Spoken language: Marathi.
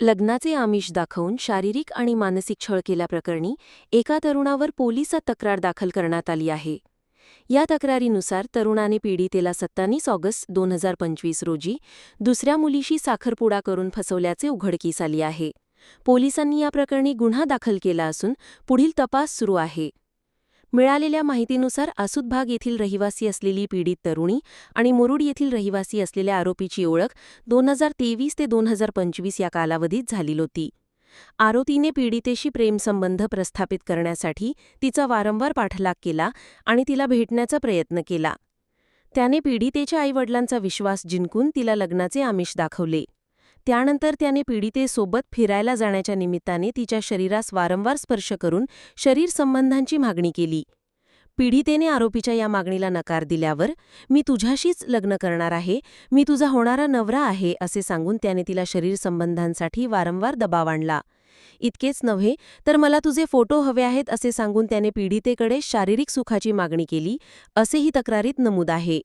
लग्नाचे आमिष दाखवून शारीरिक आणि मानसिक छळ केल्याप्रकरणी एका तरुणावर पोलिसात तक्रार दाखल करण्यात आली आहे. या तक्रारीनुसार तरुणाने पीडितेला सत्तावीस ऑगस्ट दोन हजार पंचवीस रोजी दुसऱ्या मुलीशी साखरपुडा करून फसवल्याचे उघडकीस आली आहे. पोलिसांनी या प्रकरणी गुन्हा दाखल केला असून पुढील तपास सुरू आहे. मिळालेल्या माहितीनुसार आसुदभाग येथील रहिवासी असलेली पीडित तरुणी आणि मुरुड येथील रहिवासी असलेल्या आरोपीची ओळख दोन हजार तेवीस ते दोन हजार पंचवीस या कालावधीत झाली होती. आरोपीने पीडितेशी प्रेमसंबंध प्रस्थापित करण्यासाठी तिचा वारंवार पाठलाग केला आणि तिला भेटण्याचा प्रयत्न केला. त्याने पीडितेच्या आईवडिलांचा विश्वास जिंकून तिला लग्नाचे आमिष दाखवले. त्यानंतर त्याने पीडितेसोबत फिरायला जाण्याच्या निमित्ताने तिच्या शरीरास वारंवार स्पर्श करून शरीर संबंधांची मागणी केली. पीडितेने आरोपीच्या या मागणीला नकार दिल्यावर मी तुझ्याशीच लग्न करणार आहे मी तुझा होणारा नवरा आहे असे सांगून त्याने तिला शरीर संबंधांसाठी वारंवार दबाव आणला. इतकेच नव्हे तर मला तुझे फोटो हवे आहेत असे सांगून त्याने पीडितेकडे शारीरिक सुखाची मागणी केली असेही तक्रारीत नमूद आहे.